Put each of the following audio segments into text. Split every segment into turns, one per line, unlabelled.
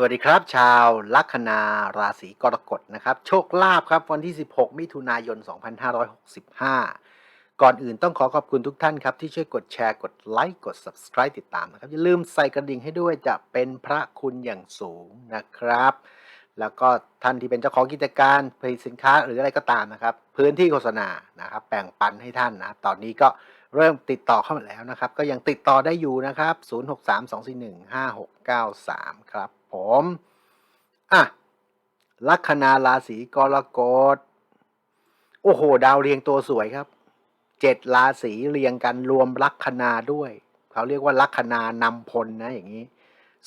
สวัสดีครับ ชาวลัคนาราศีกรกฎนะครับ โชคลาภครับวันที่ 16 มิถุนายน 2565 ก่อนอื่นต้องขอขอบคุณทุกท่านครับ ที่ช่วยกดแชร์กดไลค์กด Subscribe ติดตามนะครับ อย่าลืมใส่กระดิ่งให้ด้วยจะเป็นพระคุณอย่างสูงนะครับ แล้วก็ท่านที่เป็นเจ้าของกิจการผลิตสินค้าหรืออะไรก็ตามนะครับ พื้นที่โฆษณานะครับแบ่งปันให้ท่านนะ ตอนนี้ก็เริ่มติดต่อเข้ามาแล้วนะครับ ก็ยังติดต่อได้อยู่นะครับ 0632415693 ครับ ผมอะลัคนาราศีกรกฎโอ้โห ดาวเรียงตัวสวยครับ เจ็ดราศีเรียงกันรวมลัคนาด้วย เขาเรียกว่าลัคนานำพลนะอย่างนี้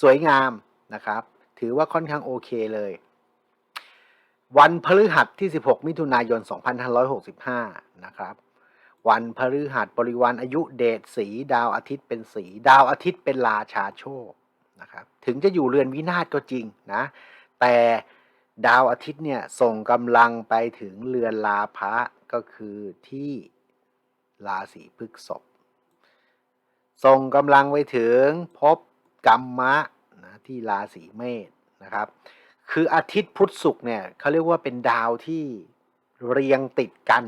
สวยงามนะครับ ถือว่าค่อนข้างโอเคเลย วันพฤหัสที่ 16 มิถุนายน 2565 นะครับ วันพฤหัสบริวารอายุเดชสี ดาวอาทิตย์เป็นสี ดาวอาทิตย์เป็นราชาโชค นะครับถึงจะอยู่เรือนวินาศก็จริงนะแต่ดาวอาทิตย์เนี่ยส่งกำลังไปถึงเรือนลาภะก็คือที่ราศีพฤกษภส่งกำลังไปถึงภพกรรมะนะที่ราศีเมษนะครับ คืออาทิตย์พุธศุกร์เนี่ยเขาเรียกว่าเป็นดาวที่เรียงติดกัน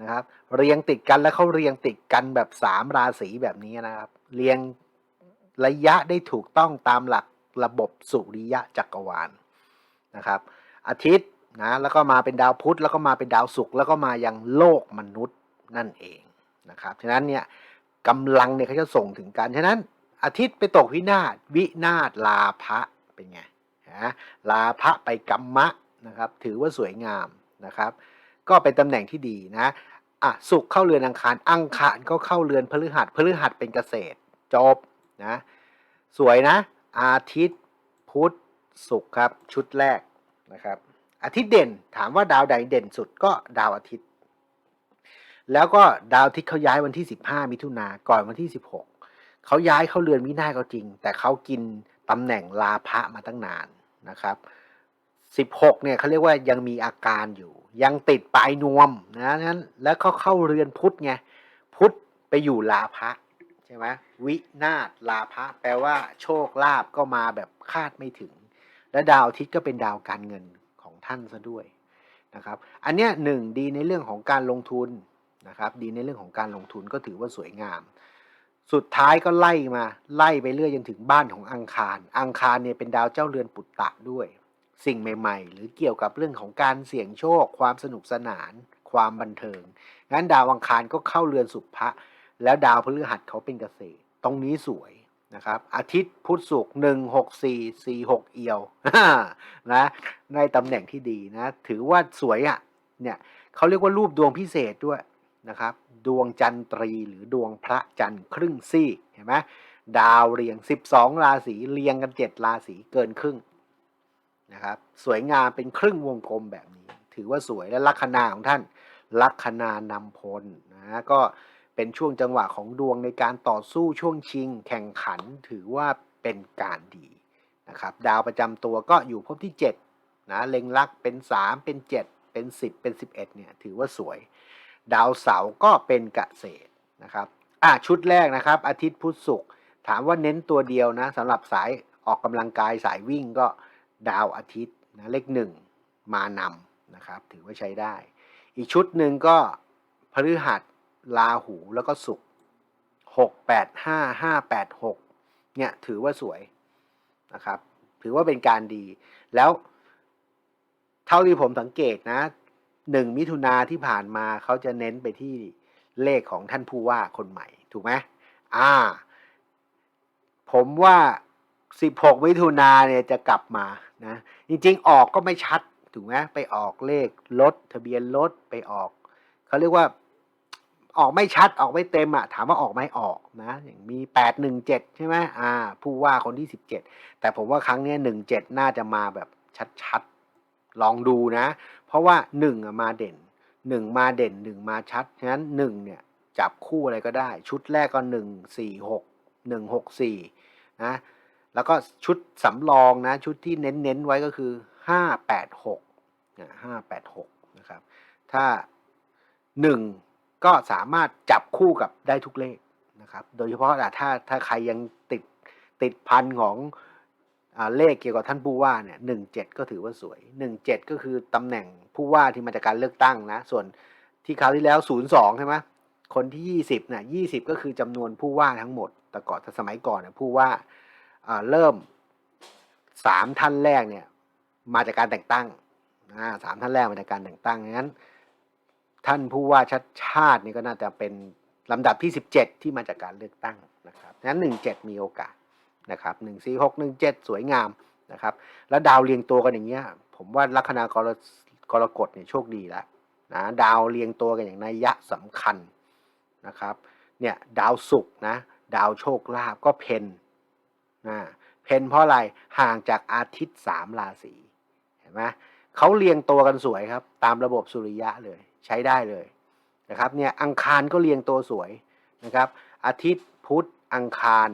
นะครับ เรียงติดกันแล้วเขาเรียงติดกันแบบสามราศีแบบนี้นะครับ เรียง ระยะได้ถูกต้องตามหลักระบบสุริยะจักรวาลนะครับ อาทิตย์นะแล้วก็มาเป็นดาวพุธแล้วก็มาเป็นดาวศุกร์แล้วก็มายังโลกมนุษย์นั่นเองนะครับฉะนั้นเนี่ยกำลังเนี่ยเขาจะส่งถึงกันฉะนั้น อาทิตย์ไปตกวินาศวินาศลาภะเป็นไงนะลาภะไปกัมมะนะครับ ถือว่าสวยงามนะครับ ก็เป็นตำแหน่งที่ดีนะอะศุกร์เข้าเรือนอังคาร อังคารก็เข้าเรือนพฤหัสพฤหัสเป็นเกษตร จบ นะ สวยนะ อาทิตย์พุธศุกร์ครับ ชุดแรกนะครับ อาทิตย์เด่นถามว่าดาวใดเด่นสุดก็ดาวอาทิตย์ แล้วก็ดาวอาทิตย์เขาย้ายวันที่ 15 มิถุนาก่อนวันที่ 16 เขาย้ายเข้าเรือนวินาก็จริง แต่เขากินตำแหน่งลาภะมาตั้งนานนะครับ16เนี่ยเขาเรียกว่ายังมีอาการอยู่ ยังติดปลายนวมนะนั้นแล้วเขาเข้าเรือนพุธไงพุธไปอยู่ลาภะ ช่ไหมวินาศลาภะแปลว่าโชคลาภก็มาแบบคาดไม่ถึง และดาวอาทิตย์ก็เป็นดาวการเงินของท่านซะด้วยนะครับ อันเนี้ยหนึ่งดีในเรื่องของการลงทุนนะครับ ดีในเรื่องของการลงทุนก็ถือว่าสวยงาม สุดท้ายก็ไล่มาไล่ไปเรื่อยจนถึงบ้านของอังคาร อังคารเนี่ยเป็นดาวเจ้าเรือนปุตตะด้วย สิ่งใหม่ ๆ หรือเกี่ยวกับเรื่องของการเสี่ยงโชค ความสนุกสนาน ความบันเทิงงั้นดาวอังคารก็เข้าเรือนสุภะ แล้วดาวพฤหัสเขาเป็นเกษตร ตรงนี้สวยนะครับ อาทิตย์พุธศุกร์หนึ่งหกสี่สี่หกเอียวนะในตำแหน่งที่ดีนะ ถือว่าสวยอะ่ะเนี่ยเขาเรียกว่ารูปดวงพิเศษด้วยนะครับ ดวงจันทรีหรือดวงพระจันทร์ครึ่งซี่เห็นไหมดาวเรียง 12 ราศีเรียงกัน 7 ราศีเกินครึ่งนะครับ สวยงามเป็นครึ่งวงกลมแบบนี้ ถือว่าสวยและลัคนาของท่านลัคนานำพลนะก็ เป็นช่วงจังหวะของดวงในการต่อสู้ช่วงชิง แข่งขันถือว่าเป็นการดีนะครับดาวประจำตัวก็อยู่ภพที่7นะเล็งลักเป็น 3 เป็น 7 เป็น 10 เป็น 11เนี่ยถือว่าสวย ดาวเสาร์ก็เป็นกเกษตรนะครับอะชุดแรกนะครับ อาทิตย์พุธศุกร์ถามว่าเน้นตัวเดียวนะสำหรับสายออกกำลังกายสายวิ่งก็ดาวอาทิตย์นะเลขหนึ่งมานำนะครับถือว่าใช้ได้ อีกชุดหนึ่งก็พฤหัส ลาหูแล้วก็ศุกร์หกแปดห้าห้าแปดหกเนี่ยถือว่าสวยนะครับ ถือว่าเป็นการดี แล้วเท่าที่ผมสังเกตนะหนึ่งมิถุนาที่ผ่านมาเขาจะเน้นไปที่เลขของท่านผู้ว่าคนใหม่ ถูกไหมอ่า ผมว่า 16 มิถุนาเนี่ยจะกลับมานะ จริงๆ ออกก็ไม่ชัด ถูกไหมไปออกเลขรถทะเบียนรถไปออก เขาเรียกว่า ออกไม่ชัดออกไม่เต็มอะถามว่าออกไหมออกนะอย่างมี817ใช่ไหมอ่า ผู้ว่าคนที่17แต่ผมว่าครั้งนี้ย17น่าจะมาแบบชัดๆ ลองดูนะ เพราะว่า1อะมาเด่น1มาเด่น1มาชัดฉะนั้น1เนี่ยจับคู่อะไรก็ได้ ชุดแรกก็1 4 6 1 6 4นะแล้วก็ชุดสำรองนะ ชุดที่เน้นๆไว้ก็คือ586นะ586นะครับ ถ้า1 ก็สามารถจับคู่กับได้ทุกเลขนะครับ โดยเฉพาะอะถ้าถ้าใครยังติดติดพันของเลขเกี่ยวกับท่านผู้ว่าเนี่ยหนึ่งเจ็ดก็ถือว่าสวยหนึ่งเจ็ดก็คือตำแหน่งผู้ว่าที่มาจากการเลือกตั้งนะ ส่วนที่คราวที่แล้วศูนย์สองใช่ไหมคนที่ยี่สิบน่ะยี่สิบก็คือจำนวนผู้ว่าทั้งหมด แต่ก่อนสมัยก่อนเนี่ยผู้ว่าเริ่มสามท่านแรกเนี่ยมาจากการแต่งตั้งสามท่านแรกมาจากการแต่งตั้งงั้น ท่านผู้ว่าชัดชาตินี่ก็น่าจะเป็นลำดับที่ 17 ที่มาจากการเลือกตั้งนะครับงั้น 17 มีโอกาสนะครับ1 4 6 1 7 สวยงามนะครับแล้วดาวเรียงตัวกันอย่างเงี้ยผมว่าลัคนากรกรกฎเนี่ยโชคดีแล้วนะดาวเรียงตัวกันอย่างนัยยะสำคัญนะครับเนี่ยดาวศุกร์นะดาวโชคลาภก็เพนนะเพนเพราะอะไรห่างจากอาทิตย์สามราศีเห็นไหมเขาเรียงตัวกันสวยครับ ตามระบบสุริยะเลย ใช้ได้เลยนะครับเนี่ยอังคารก็เรียงตัวสวยนะครับ อาทิตย์พุธอังคาร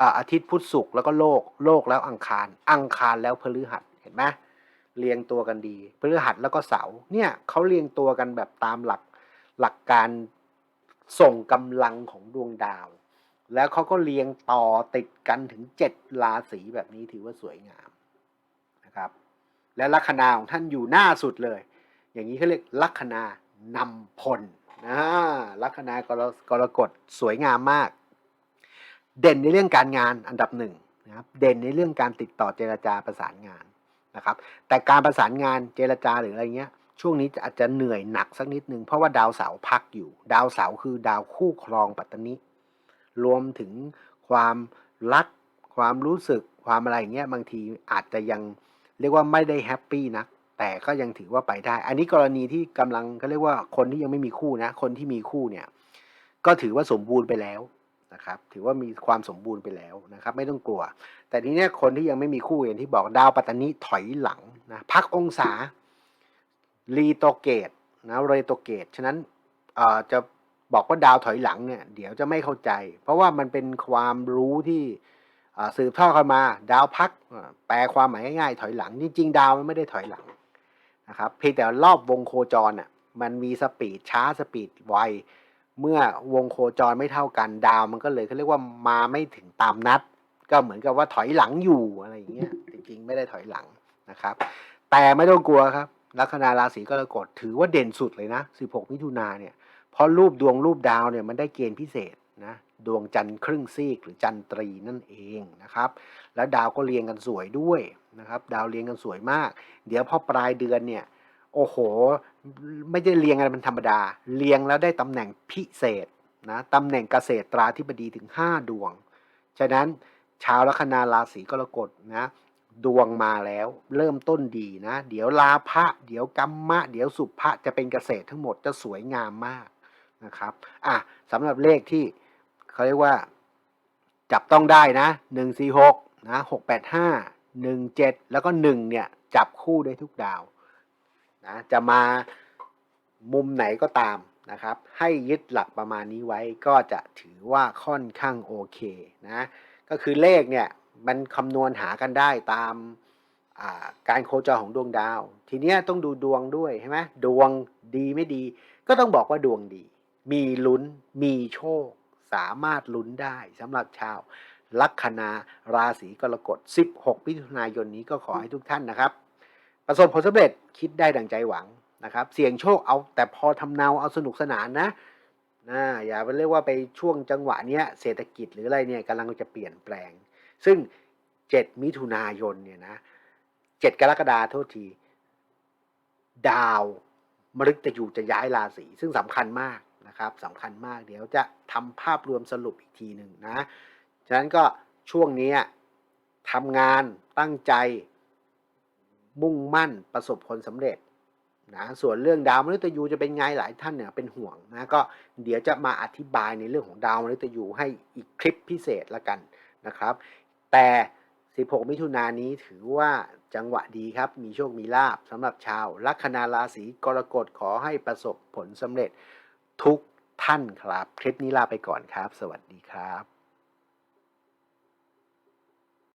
อาอาทิตย์พุธศุกร์แล้วก็โลกโลกแล้วอังคาร อังคารแล้วพฤหัสเห็นไหมเรียงตัวกันดีพฤหัสแล้วก็เสาร์เนี่ยเขาเรียงตัวกันแบบตามหลักหลักการส่งกำลังของดวงดาว แล้วเขาก็เรียงต่อติดกันถึงเจ็ดราศีแบบนี้ถือว่าสวยงามนะครับ และลัคนาของท่านอยู่หน้าสุดเลย อย่างนี้เขาเรียกลัคนา นำพลนะลัคนากรกรกฎสวยงามมาก เด่นในเรื่องการงานอันดับหนึ่งนะครับเด่นในเรื่องการติดต่อเจรจาประสานงานนะครับ แต่การประสานงานเจรจาหรืออะไรเงี้ย ช่วงนี้อาจจะเหนื่อยหนักสักนิดนึงเพราะว่าดาวเสาร์พักอยู่ ดาวเสาร์คือดาวคู่ครองปัตตนิรวมถึงความรัก ความรู้สึกความอะไรเงี้ยบางทีอาจจะยังเรียกว่าไม่ได้แฮปปี้นะ แต่ก็ยังถือว่าไปได้ อันนี้กรณีที่กำลังเขาเรียกว่าคนที่ยังไม่มีคู่นะ คนที่มีคู่เนี่ย ก็ถือว่าสมบูรณ์ไปแล้วนะครับ ถือว่ามีความสมบูรณ์ไปแล้วนะครับ ไม่ต้องกลัว แต่ทีเนี้ยคนที่ยังไม่มีคู่อย่างที่บอกดาวปัตตานีถอยหลังนะพักองศารีโตเกตนะเรโตเกต ฉะนั้นเอ่อจะบอกว่าดาวถอยหลังเนี่ยเดี๋ยวจะไม่เข้าใจ เพราะว่ามันเป็นความรู้ที่สืบทอดกันมา ดาวพักแปลความหมายง่ายๆถอยหลัง จริงๆ ดาวมันไม่ได้ถอยหลัง นะครับเพียงแต่รอบวงโคจรอะมันมีสปีดช้าสปีดไวเมื่อวงโคจรไม่เท่ากันดาวมันก็เลยเขาเรียกว่ามาไม่ถึงตามนัด ก็เหมือนกับว่าถอยหลังอยู่อะไรอย่างเงี้ยจริงๆ ไม่ได้ถอยหลังนะครับ แต่ไม่ต้องกลัวครับลัคนาราศีกรกฎถือว่าเด่นสุดเลยนะ 16 มิถุนาเนี่ยเพราะรูปดวงรูปดาวเนี่ยมันได้เกณฑ์พิเศษนะ ดวงจันทร์ครึ่งซีกหรือจันทรีนั่นเองนะครับ แล้วดาวก็เรียงกันสวยด้วยนะครับ ดาวเรียงกันสวยมาก เดี๋ยวพอปลายเดือนเนี่ยโอ้โห ไม่ได้เรียงอะไรเป็นธรรมดา เรียงแล้วได้ตำแหน่งพิเศษนะตำแหน่งเกษตราธิบดีถึง 5 ดวง ฉะนั้นชาวลัคนาราศีกรกฎนะดวงมาแล้วเริ่มต้นดีนะ เดี๋ยวลาภะเดี๋ยวกัมมะ เดี๋ยวสุภะจะเป็นเกษตรทั้งหมดจะสวยงามมากนะครับอะสำหรับเลขที่ เขาเรียกว่า จับต้องได้นะหนึ่งสี่หกนะหกแปดห้าหนึ่งเจ็ดแล้วก็หนึ่งเนี่ย จับคู่ได้ทุกดาวนะจะมามุมไหนก็ตามนะครับ ให้ยึดหลักประมาณนี้ไว้ก็จะถือว่าค่อนข้างโอเคนะ ก็คือเลขเนี่ยมันคำนวณหากันได้ตามาการโคจรของดวงดาว ทีเนี้ยต้องดูดวงด้วยใช่ไหมดวงดีไม่ดี ก็ต้องบอกว่าดวงดี มีลุ้นมีโชค สามารถลุ้นได้สำหรับชาวลัคนาราศีกรกฎ 16มิถุนายนนี้ก็ขอให้ทุกท่านนะครับ ประสบผลสำเร็จคิดได้ดังใจหวังนะครับ เสี่ยงโชคเอาแต่พอทำเนาเอาสนุกสนานนะนะอย่าไปเรียกว่าไปช่วงจังหวะเนี้ยเศรษฐกิจหรืออะไรเนี่ยกำลังจะเปลี่ยนแปลง ซึ่ง 7 มิถุนายนเนี่ยนะ 7 กรกฎาโทษที ดาวมฤตยูจะย้ายราศีซึ่งสำคัญมาก นะครับสำคัญมากเดี๋ยวจะทำภาพรวมสรุปอีกทีหนึ่งนะ ฉะนั้นก็ช่วงนี้ทำงานตั้งใจ มุ่งมั่นประสบผลสำเร็จนะส่วนเรื่องดาวมฤตยูจะเป็นไงหลายท่านเนี่ยเป็นห่วงนะก็เดี๋ยวจะมาอธิบายในเรื่องของดาวมฤตยูให้อีกคลิปพิเศษละกันนะครับ แต่ 16 มิถุนายนนี้ถือว่าจังหวะดีครับ มีโชคมีลาบสำหรับชาวลัคนาราศีกรกฎขอให้ประสบผลสำเร็จทุก ท่านครับ คลิปนี้ลาไปก่อนครับ สวัสดีครับ